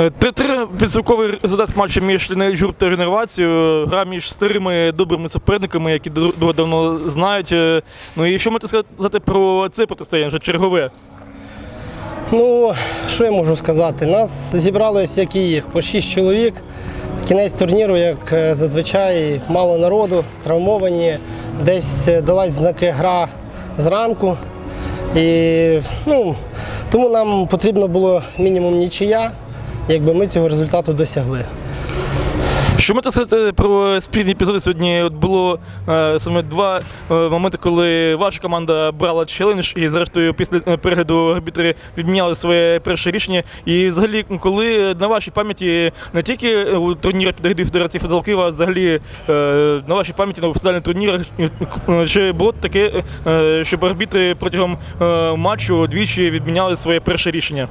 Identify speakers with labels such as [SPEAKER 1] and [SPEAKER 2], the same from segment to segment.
[SPEAKER 1] Е, Три підсумковий результат матчу між Лінею та Ренервацією. Гра між старими добрими суперниками, які друга давно знають. Е, Ну і що можете сказати про це протистояння, вже чергове?
[SPEAKER 2] Ну, що я можу сказати? Нас зібралось, як і їх, по 6 чоловік. Кінець турніру, як е, зазвичай, мало народу, травмовані, десь е, далась знаки гра зранку. І ну, тому нам потрібно було мінімум нічия, якби ми цього результату досягли.
[SPEAKER 1] Що можете сказати про спільні епізоди? Сьогодні от було е, саме два е, моменти, коли ваша команда брала челендж, і зрештою після е, перегляду арбітри відміняли своє перше рішення. І взагалі, коли на вашій пам'яті не тільки у турнірах під Федерації футбол Києва, а взагалі е, на вашій пам'яті на офіціальних турнірах, е, чи було таке, е, щоб арбітри протягом е, матчу двічі відміняли своє перше рішення?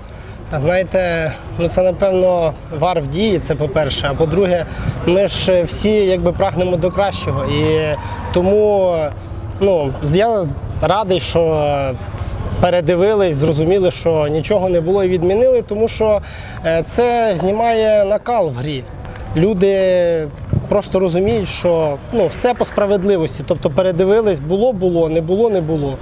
[SPEAKER 2] Знаєте, ну це напевно вар в дії, це по-перше. А по-друге, ми ж всі якби прагнемо до кращого. І тому ну, я радий, що передивились, зрозуміли, що нічого не було і відмінили, тому що е, це знімає накал в грі. Люди просто розуміють, що ну, все по справедливості. Тобто передивились, було, було, не було, не було.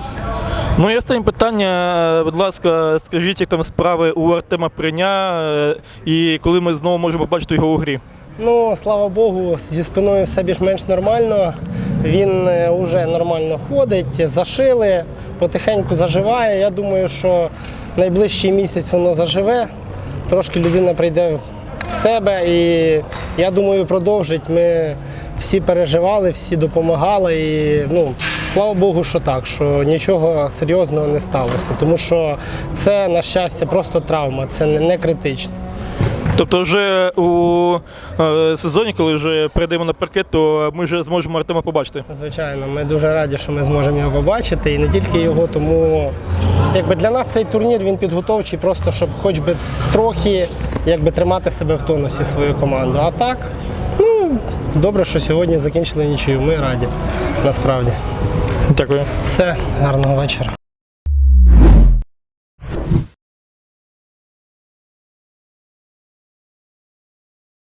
[SPEAKER 1] І останнє питання, будь ласка, скажіть, як там справи у Артема Приня, е, і коли ми знову можемо побачити його у грі?
[SPEAKER 2] Ну, слава Богу, зі спиною все більш-менш нормально. Він вже нормально ходить, зашили, потихеньку заживає. Я думаю, що найближчий місяць воно заживе. Трошки людина прийде в себе і я думаю, продовжить. Ми всі переживали, всі допомагали. І ну, слава Богу, що так, що нічого серйозного не сталося. Тому що це, на щастя, просто травма, це не, критично.
[SPEAKER 1] Тобто, вже у е, сезоні, коли вже перейдемо на паркет, то ми вже зможемо Артема побачити.
[SPEAKER 2] Звичайно, ми дуже раді, що ми зможемо його побачити. І не тільки його, тому якби для нас цей турнір він підготовчий, просто щоб хоч би трохи якби, тримати себе в тонусі свою команду. А так, ну добре, що сьогодні закінчили нічию. Ми раді насправді.
[SPEAKER 1] Дякую.
[SPEAKER 2] Все, гарного вечора.